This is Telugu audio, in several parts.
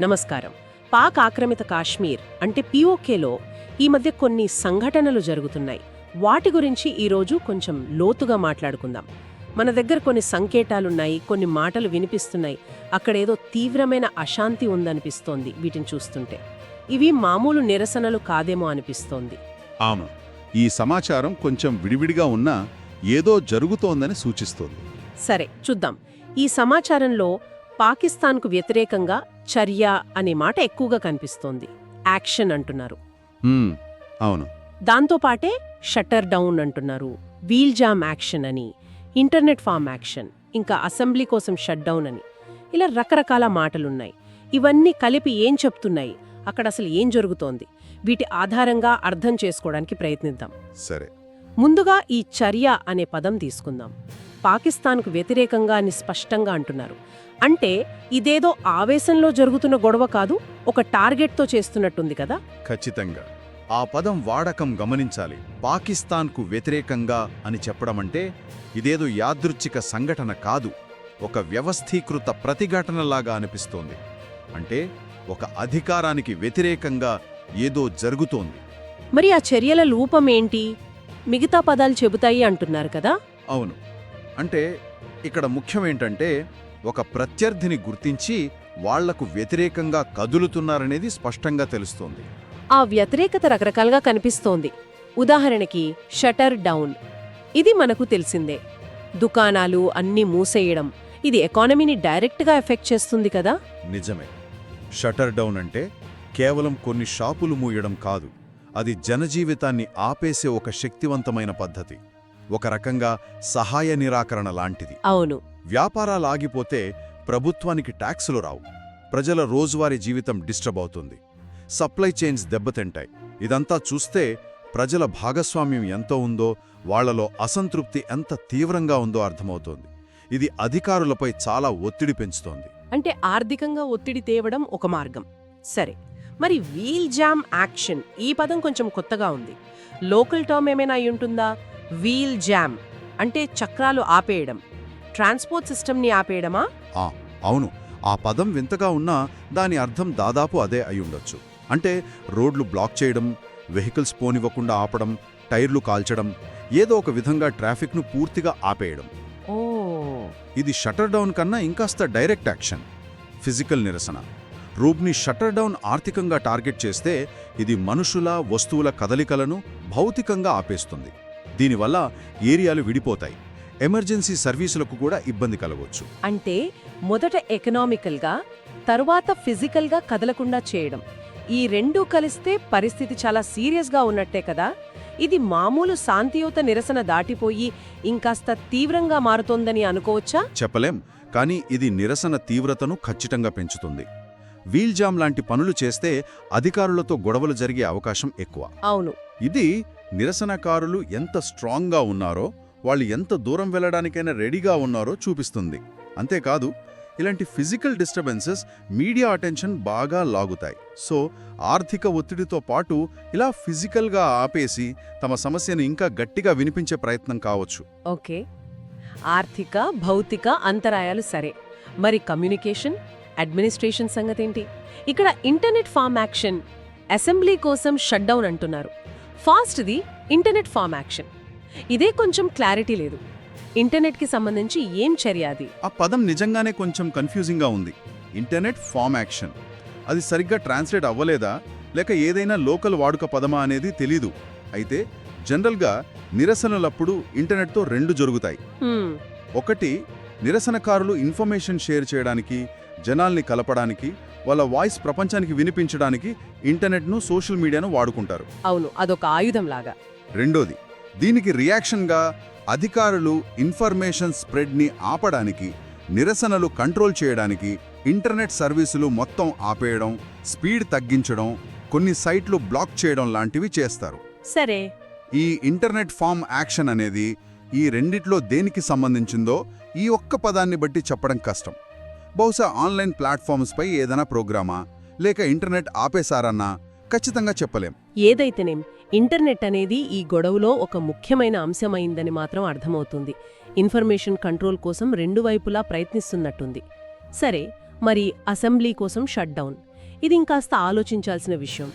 నమస్కారం. పాక్ ఆక్రమిత కాశ్మీర్ అంటే పీఓకేలో ఈ మధ్య కొన్ని సంఘటనలు జరుగుతున్నాయి. వాటి గురించి ఈరోజు కొంచెం లోతుగా మాట్లాడుకుందాం. మన దగ్గర కొన్ని సంకేతాలున్నాయి కొన్ని మాటలు వినిపిస్తున్నాయి. అక్కడేదో తీవ్రమైన అశాంతి ఉందనిపిస్తోంది వీటిని చూస్తుంటే. ఇవి మామూలు నిరసనలు కాదేమో అనిపిస్తోంది. ఆమె ఈ సమాచారం కొంచెం విడివిడిగా ఉన్నా ఏదో జరుగుతోందని సూచిస్తోంది. సరే చూద్దాం. ఈ సమాచారంలో పాకిస్తాన్కు వ్యతిరేకంగా చర్య అనే మాట ఎక్కువగా కనిపిస్తోంది. యాక్షన్ అంటున్నారు. అవును. దాంతోపాటే షట్టర్ డౌన్ అంటున్నారు. వీల్ జామ్ యాక్షన్ అని ఇంటర్నెట్ ఫామ్ యాక్షన్ ఇంకా అసెంబ్లీ కోసం షట్ డౌన్ అని. ఇలా రకరకాల మాటలున్నాయి. ఇవన్నీ కలిపి ఏం చెప్తున్నాయి? అక్కడ అసలు ఏం జరుగుతోంది? వీటి ఆధారంగా అర్థం చేసుకోవడానికి ప్రయత్నిద్దాం. సరే. ముందుగా ఈ చర్య అనే పదం తీసుకుందాం. పాకిస్తాన్కు వ్యతిరేకంగా అని స్పష్టంగా అంటున్నారు. అంటే ఇదేదో ఆవేశంలో జరుగుతున్న గొడవ కాదు ఒక టార్గెట్తో చేస్తున్నట్టుంది కదా? ఖచ్చితంగా. ఆ పదం వాడకం గమనించాలి. పాకిస్తాన్కు వ్యతిరేకంగా అని చెప్పడమంటే ఇదేదో యాదృచ్ఛిక సంఘటన కాదు ఒక వ్యవస్థీకృత ప్రతిఘటనలాగా అనిపిస్తోంది. అంటే ఒక అధికారానికి వ్యతిరేకంగా ఏదో జరుగుతోంది. మరి ఆ చర్యల రూపమేంటి మిగతా పదాలు చెబుతాయి అంటున్నారు కదా? అవును. అంటే ఇక్కడ ముఖ్యమేంటంటే ఒక ప్రత్యర్థిని గుర్తించి వాళ్ళకు వ్యతిరేకంగా కదులుతున్నారనేది స్పష్టంగా తెలుస్తోంది. ఆ వ్యతిరేకత రకరకాలుగా కనిపిస్తోంది. ఉదాహరణకి షటర్ డౌన్. ఇది మనకు తెలిసిందే. దుకాణాలు అన్నీ మూసేయడం ఇది ఎకానమీని డైరెక్ట్గా ఎఫెక్ట్ చేస్తుంది కదా? నిజమే. షటర్ డౌన్ అంటే కేవలం కొన్ని షాపులు మూయడం కాదు అది జనజీవితాన్ని ఆపేసే ఒక శక్తివంతమైన పద్ధతి. ఒక రకంగా సహాయ నిరాకరణ లాంటిది. అవును. వ్యాపారాలు ఆగిపోతే ప్రభుత్వానికి ట్యాక్సులు రావు. ప్రజల రోజువారీ జీవితం డిస్టర్బ్ అవుతుంది. సప్లై చైన్స్ దెబ్బతింటాయి. ఇదంతా చూస్తే ప్రజల భాగస్వామ్యం ఎంత ఉందో వాళ్ళలో అసంతృప్తి ఎంత తీవ్రంగా ఉందో అర్థమవుతోంది. ఇది అధికారులపై చాలా ఒత్తిడి పెంచుతోంది. అంటే ఆర్థికంగా ఒత్తిడి తేవడం ఒక మార్గం. సరే మరి వీల్ జామ్ యాక్షన్ ఈ పదం కొంచెం కొత్తగా ఉంది. లోకల్ టర్మ్ ఏమైనా అయి ఉంటుందా వీల్ జామ్ అంటే చక్రాలు ఆపేయడం. ట్రాన్స్పోర్ట్ సిస్టమ్ని ఆపేయడమా? ఆ అవును. ఆ పదం వింతగా ఉన్నా దాని అర్థం దాదాపు అదే అయి ఉండొచ్చు. అంటే రోడ్లు బ్లాక్ చేయడం వెహికల్స్ పోనివ్వకుండా ఆపడం టైర్లు కాల్చడం ఏదో ఒక విధంగా ట్రాఫిక్ను పూర్తిగా ఆపేయడం. ఓ. ఇది షటర్ డౌన్ కన్నా ఇంకాస్త డైరెక్ట్ యాక్షన్ ఫిజికల్ నిరసన. రూప్ని షటర్ డౌన్ ఆర్థికంగా టార్గెట్ చేస్తే ఇది మనుషుల వస్తువుల కదలికలను భౌతికంగా ఆపేస్తుంది. దీనివల్ల ఏరియాలు విడిపోతాయి. ఎమర్జెన్సీ సర్వీసులకు కూడా ఇబ్బంది కలగవచ్చు. అంటే మొదట ఎకనామికల్గా తరువాత ఫిజికల్గా కదలకుండా చేయడం. ఈ రెండూ కలిస్తే పరిస్థితి చాలా సీరియస్గా ఉన్నట్టే కదా? ఇది మామూలు శాంతియుత నిరసన దాటిపోయి ఇంకాస్త తీవ్రంగా మారుతోందని అనుకోవచ్చా? చెప్పలేం. కానీ ఇది నిరసన తీవ్రతను ఖచ్చితంగా పెంచుతుంది. వీల్ జామ్ లాంటి పనులు చేస్తే అధికారులతో గొడవలు జరిగే అవకాశం ఎక్కువ. అవును. ఇది నిరసనకారులు ఎంత స్ట్రాంగ్గా ఉన్నారో వాళ్ళు ఎంత దూరం వెళ్ళడానికైనా రెడీగా ఉన్నారో చూపిస్తుంది. అంతేకాదు ఇలాంటి ఫిజికల్ డిస్టర్బెన్సెస్ మీడియా అటెన్షన్ బాగా లాగుతాయి. సో ఆర్థిక ఒత్తిడితో పాటు ఇలా ఫిజికల్గా ఆపేసి తమ సమస్యను ఇంకా గట్టిగా వినిపించే ప్రయత్నం కావచ్చు. ఓకే. ఆర్థిక భౌతిక అంతరాయాలు సరే. మరి కమ్యూనికేషన్ అడ్మినిస్ట్రేషన్ సంగతేంటి? ఇక్కడ ఇంటర్నెట్ ఫామ్ యాక్షన్ అసెంబ్లీ కోసం షట్డౌన్ అంటున్నారు. ఫాస్ట్ది ఇంటర్నెట్ ఫామ్ యాక్షన్. ఇదే కొంచెం క్లారిటీ లేదు. ఇంటర్నెట్కి సంబంధించి ఏం చర్య అది? ఆ పదం నిజంగానే కొంచెం కన్ఫ్యూజింగ్గా ఉంది. Internet farm action. అది సరిగ్గా ట్రాన్స్లేట్ అవ్వలేదా? లేక ఏదైనా లోకల్ వాడుక పదమా అనేది తెలీదు. అయితే జనరల్గా నిరసనలప్పుడు ఇంటర్నెట్తో రెండు జరుగుతాయి. ఒకటి నిరసనకారులు ఇన్ఫర్మేషన్ షేర్ చేయడానికి జనాల్ని కలపడానికి వాళ్ళ వాయిస్ ప్రపంచానికి వినిపించడానికి ఇంటర్నెట్ను సోషల్ మీడియాను వాడుకుంటారు. అవును అదొక ఆయుధం లాగా రెండోది దీనికి రియాక్షన్గా అధికారులు ఇన్ఫర్మేషన్ స్ప్రెడ్ని ఆపడానికి నిరసనలు కంట్రోల్ చేయడానికి ఇంటర్నెట్ సర్వీసులు మొత్తం ఆపేయడం స్పీడ్ తగ్గించడం కొన్ని సైట్లు బ్లాక్ చేయడం లాంటివి చేస్తారు. సరే. ఈ ఇంటర్నెట్ ఫామ్ యాక్షన్ అనేది ఈ రెండిట్లో దేనికి సంబంధించిందో ఈ ఒక్క పదాన్ని బట్టి చెప్పడం కష్టం. బహుశా ఆన్లైన్ ప్లాట్ఫామ్స్పై ఏదైనా ప్రోగ్రామా? లేక ఇంటర్నెట్ ఆపేశారన్నా? ఖచ్చితంగా చెప్పలేం. ఏదైతేనేం ఇంటర్నెట్ అనేది ఈ గొడవలో ఒక ముఖ్యమైన అంశమైందని మాత్రం అర్థమవుతుంది. ఇన్ఫర్మేషన్ కంట్రోల్ కోసం రెండు వైపులా ప్రయత్నిస్తున్నట్టుంది. సరే మరి అసెంబ్లీ కోసం షట్ డౌన్. ఇది ఇంకాస్త ఆలోచించాల్సిన విషయం.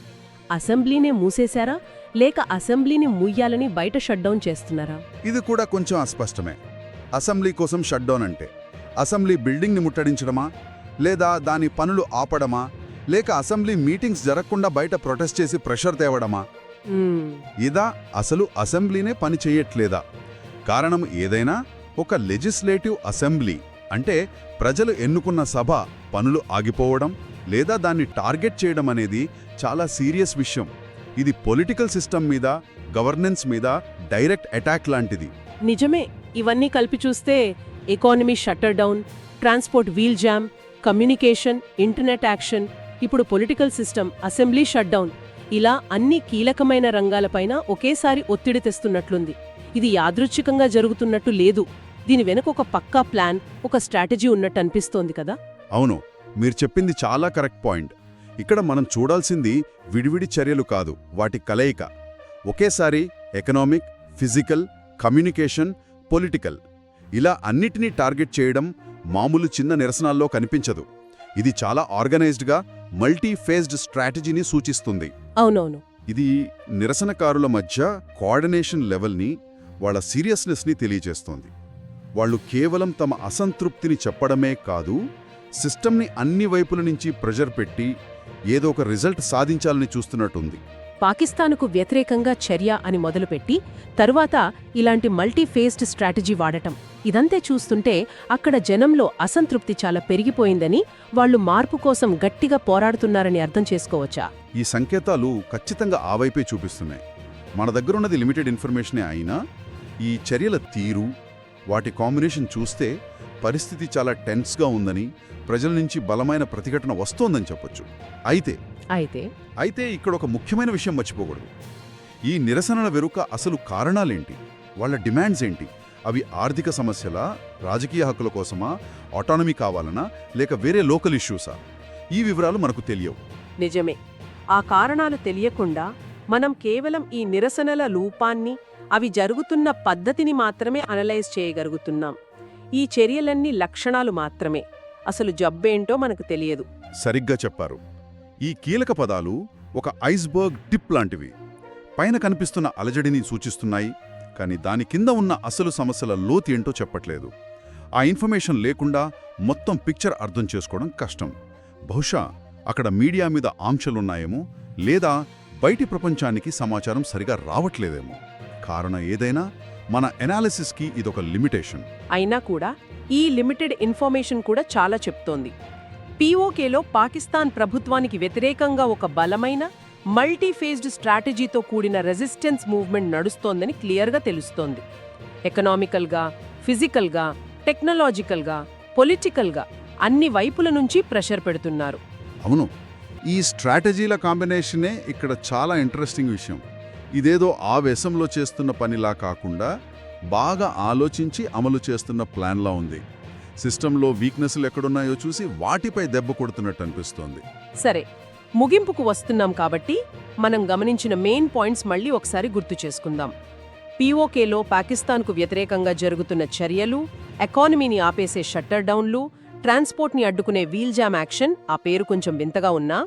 అసెంబ్లీనే మూసేశారా? లేక అసెంబ్లీని ముయ్యాలని బయట షట్డౌన్ చేస్తున్నారా? ఇది కూడా కొంచెం అస్పష్టమే. అసెంబ్లీ కోసం షట్డౌన్ అంటే? అసెంబ్లీ బిల్డింగ్ని ముట్టడించడమా? లేదా దాని పనులు ఆపడమా? లేక అసెంబ్లీ మీటింగ్స్ జరగకుండా బయట ప్రొటెస్ట్ చేసి ప్రెషర్ తేవడమా? ఇదా అసలు అసెంబ్లీనే పని చేయట్లేదా? కారణం ఏదైనా? ఒక లెజిస్లేటివ్ అసెంబ్లీ. అంటే ప్రజలు ఎన్నుకున్న సభ పనులు ఆగిపోవడం లేదా దాన్ని టార్గెట్ చేయడం అనేది చాలా సీరియస్ విషయం. ఇది పొలిటికల్ సిస్టమ్ మీద గవర్నెన్స్ మీద డైరెక్ట్ అటాక్ లాంటిది. నిజమే. ఇవన్నీ కలిపి చూస్తే economy shutter down transport wheel jam communication internet action ఇప్పుడు పొలిటికల్ సిస్టమ్ అసెంబ్లీ షట్డౌన్ ఇలా అన్ని కీలకమైన రంగాలపైన ఒకేసారి ఒత్తిడి తెస్తున్నట్లుంది. ఇది యాదృచ్ఛికంగా జరుగుతున్నట్టు లేదు. దీని వెనుక ఒక పక్కా ప్లాన్ ఒక స్ట్రాటజీ ఉన్నట్టు అనిపిస్తోంది కదా? అవును. మీరు చెప్పింది చాలా కరెక్ట్ పాయింట్ ఇక్కడ మనం చూడాల్సింది విడివిడి చర్యలు కాదు వాటి కలయిక. ఒకేసారి ఎకనామిక్ ఫిజికల్ కమ్యూనికేషన్ పొలిటికల్ ఇలా అన్నిటినీ టార్గెట్ చేయడం మామూలు చిన్న నిరసనాల్లో కనిపించదు. ఇది చాలా ఆర్గనైజ్డ్గా మల్టీ ఫేజ్డ్ స్ట్రాటజీని సూచిస్తుంది. అవునవును. ఇది నిరసనకారుల మధ్య కోఆర్డినేషన్ లెవెల్ని వాళ్ళ సీరియస్నెస్ని తెలియజేస్తోంది. వాళ్ళు కేవలం తమ అసంతృప్తిని చెప్పడమే కాదు సిస్టమ్ని అన్ని వైపుల నుంచి ప్రెజర్ పెట్టి ఏదో ఒక రిజల్ట్ సాధించాలని చూస్తున్నట్టుంది. పాకిస్తాన్కు వ్యతిరేకంగా చర్య అని మొదలుపెట్టి తరువాత ఇలాంటి మల్టీ ఫేస్డ్ స్ట్రాటజీ వాడటం. ఇదంతే చూస్తుంటే అక్కడ జనంలో అసంతృప్తి చాలా పెరిగిపోయిందని వాళ్ళు మార్పు కోసం గట్టిగా పోరాడుతున్నారని అర్థం చేసుకోవచ్చా? ఈ సంకేతాలు ఖచ్చితంగా ఆ వైపే చూపిస్తున్నాయి. మన దగ్గరున్నది లిమిటెడ్ ఇన్ఫర్మేషనే అయినా ఈ చర్యల తీరు వాటి కాంబినేషన్ చూస్తే పరిస్థితి చాలా టెన్స్గా ఉందని ప్రజల నుంచి బలమైన ప్రతిఘటన వస్తోందని చెప్పొచ్చు. అయితే అయితే అయితే ఇక్కడ ఒక ముఖ్యమైన విషయం మర్చిపోకూడదు. ఈ నిరసనల వెనుక అసలు కారణాలేంటి? వాళ్ళ డిమాండ్స్ ఏంటి? అవి ఆర్థిక సమస్యలా? రాజకీయ హక్కుల కోసమా? ఆటానమీ కావాలనా? లేక వేరే లోకల్ ఇష్యూసా? ఈ వివరాలు మనకు తెలియవు. నిజమే. ఆ కారణాలు తెలియకుండా మనం కేవలం ఈ నిరసనల రూపాన్ని అవి జరుగుతున్న పద్ధతిని మాత్రమే అనలైజ్ చేయగలుగుతున్నాం. ఈ చర్యలన్నీ లక్షణాలు మాత్రమే. అసలు జబ్బేంటో మనకు తెలియదు. సరిగ్గా చెప్పారు. ఈ కీలక పదాలు ఒక ఐస్బర్గ్ టిప్ లాంటివి. పైన కనిపిస్తున్న అలజడిని సూచిస్తున్నాయి కానీ దాని కింద ఉన్న అసలు సమస్యల లోతు ఏంటో చెప్పట్లేదు. ఆ ఇన్ఫర్మేషన్ లేకుండా మొత్తం పిక్చర్ అర్థం చేసుకోవడం కష్టం. బహుశా అక్కడ మీడియా మీద ఆంక్షలున్నాయేమో లేదా బయటి ప్రపంచానికి సమాచారం సరిగా రావట్లేదేమో. కారణం ఏదైనా మన ఎనాలిసిస్కి ఇదొక లిమిటేషన్. అయినా కూడా ఈ లిమిటెడ్ ఇన్ఫర్మేషన్ కూడా చాలా చెప్తోంది. పీఓకేలో పాకిస్తాన్ ప్రభుత్వానికి వ్యతిరేకంగా ఒక బలమైన మల్టీఫేజ్డ్ స్ట్రాటజీతో కూడిన రెసిస్టెన్స్ మూవ్మెంట్ నడుస్తోందని క్లియర్గా తెలుస్తోంది. ఎకనామికల్గా ఫిజికల్గా టెక్నాలజికల్గా పొలిటికల్గా అన్ని వైపుల నుంచి ప్రెషర్ పెడుతున్నారు. అవును. ఈ స్ట్రాటజీల కాంబినేషనే ఇక్కడ చాలా ఇంట్రెస్టింగ్ విషయం. ఇదేదో ఆవేశంలో చేస్తున్న పనిలా కాకుండా బాగా ఆలోచించి అమలు చేస్తున్న ప్లాన్లా ఉంది. సిస్టంలో వీక్నెస్లు ఎక్కడున్నాయో చూసి వాటిపై దెబ్బ కొడుతున్నట్టు అనిపిస్తోంది. సరే ముగింపుకు వస్తున్నాం కాబట్టి మనం గమనించిన మెయిన్ పాయింట్స్ మళ్ళీ ఒకసారి గుర్తు చేసుకుందాం. పీఓకేలో పాకిస్తాన్కు వ్యతిరేకంగా జరుగుతున్న చర్యలు ఎకానమీని ఆపేసే షట్టర్ డౌన్లు ట్రాన్స్పోర్ట్ని అడ్డుకునే వీల్ జామ్ యాక్షన్ ఆ పేరు కొంచెం వింతగా ఉన్నా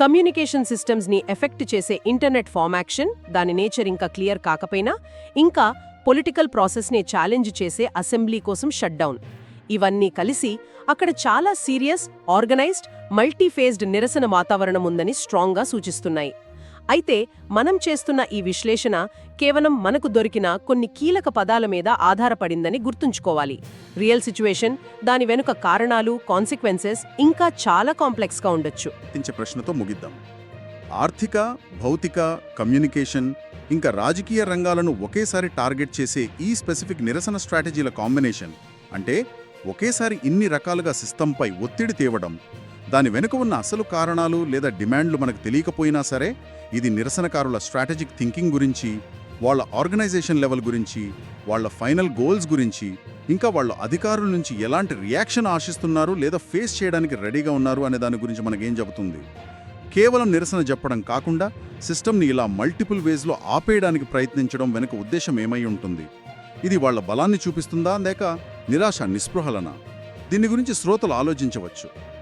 కమ్యూనికేషన్ సిస్టమ్స్ని ఎఫెక్ట్ చేసే ఇంటర్నెట్ ఫామ్ యాక్షన్ దాని నేచర్ ఇంకా క్లియర్ కాకపోయినా ఇంకా పొలిటికల్ ప్రాసెస్ని ఛాలెంజ్ చేసే అసెంబ్లీ కోసం షట్డౌన్. ఇవన్నీ కలిసి అక్కడ చాలా సీరియస్ ఆర్గనైజ్డ్ మల్టీఫేజ్డ్ నిరసన వాతావరణం ఉందని స్ట్రాంగ్గా సూచిస్తున్నాయి. అయితే మనం చేస్తున్న ఈ విశ్లేషణ కేవలం మనకు దొరికిన కొన్ని కీలక పదాల మీద ఆధారపడిందని గుర్తుంచుకోవాలి. రియల్ సిచ్యువేషన్ దాని వెనుక కారణాలు కాన్సిక్వెన్సెస్ ఇంకా చాలా కాంప్లెక్స్గా ఉండొచ్చు. ప్రశ్నతో ముగిద్దాం. ఆర్థిక భౌతిక కమ్యూనికేషన్ ఇంకా రాజకీయ రంగాలను ఒకేసారి టార్గెట్ చేసే ఈ స్పెసిఫిక్ నిరసన స్ట్రాటజీల కాంబినేషన్ అంటే ఒకేసారి ఇన్ని రకాలుగా సిస్టంపై ఒత్తిడి తేవడం దాని వెనుక ఉన్న అసలు కారణాలు లేదా డిమాండ్లు మనకు తెలియకపోయినా సరే ఇది నిరసనకారుల స్ట్రాటజిక్ థింకింగ్ గురించి వాళ్ళ ఆర్గనైజేషన్ లెవెల్ గురించి వాళ్ళ ఫైనల్ గోల్స్ గురించి ఇంకా వాళ్ళ అధికారుల నుంచి ఎలాంటి రియాక్షన్ ఆశిస్తున్నారు లేదా ఫేస్ చేయడానికి రెడీగా ఉన్నారు అనే దాని గురించి మనకేం చెబుతుంది? కేవలం నిరసన చెప్పడం కాకుండా సిస్టమ్ని ఇలా మల్టిపుల్ వేస్లో ఆపేయడానికి ప్రయత్నించడం వెనుక ఉద్దేశం ఏమై ఉంటుంది? ఇది వాళ్ళ బలాన్ని చూపిస్తుందా? లేక నిరాశ నిస్పృహలన. దీని గురించి శ్రోతలు ఆలోచించవచ్చు.